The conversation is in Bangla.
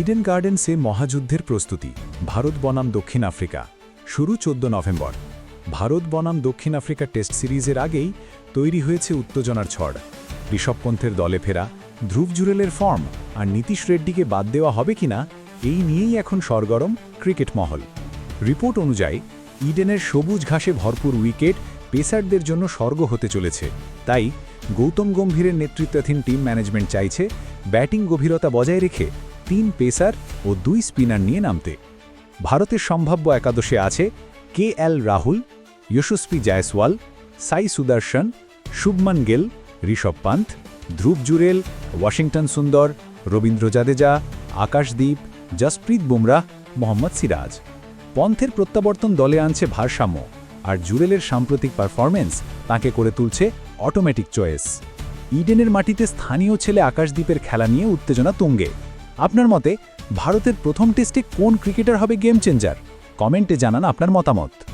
ইডেন গার্ডেন্সে মহাযুদ্ধের প্রস্তুতি, ভারত বনাম দক্ষিণ আফ্রিকা, শুরু চোদ্দ নভেম্বর। ভারত বনাম দক্ষিণ আফ্রিকা টেস্ট সিরিজের আগেই তৈরি হয়েছে উত্তেজনার ঝড়। ঋষভ পন্থের দলে ফেরা, ধ্রুব জুরেলের ফর্ম আর নীতিশ রেড্ডিকে বাদ দেওয়া হবে কিনা, এই নিয়েই এখন সরগরম ক্রিকেট মহল। রিপোর্ট অনুযায়ী, ইডেনের সবুজ ঘাসে ভরপুর উইকেট পেসারদের জন্য স্বর্গ হতে চলেছে। তাই গৌতম গম্ভীরের নেতৃত্বাধীন টিম ম্যানেজমেন্ট চাইছে, ব্যাটিং গভীরতা বজায় রেখে তিন পেসার ও দুই স্পিনার নিয়ে নামতে। ভারতের সম্ভাব্য একাদশে আছে কে এল রাহুল যশস্বী জায়সওয়াল, সাই সুদর্শন, শুভমান গেল, ঋষভ পান্থ, ধ্রুব জুরেল, ওয়াশিংটন সুন্দর, রবীন্দ্র জাদেজা আকাশদ্বীপ জসপ্রীত বুমরাহ মোহাম্মদ সিরাজ। পন্থের প্রত্যাবর্তন দলে আনছে ভারসাম্য আর জুরেলের সাম্প্রতিক পারফরমেন্স তাকে করে তুলছে অটোমেটিক চয়েস। ইডেনের মাটিতে স্থানীয় ছেলে আকাশদ্বীপের খেলা নিয়ে উত্তেজনা তুঙ্গে। আপনার মতে ভারতের প্রথম টেস্টে কোন ক্রিকেটার হবে গেম চেঞ্জার? কমেন্টে জানান আপনার মতামত।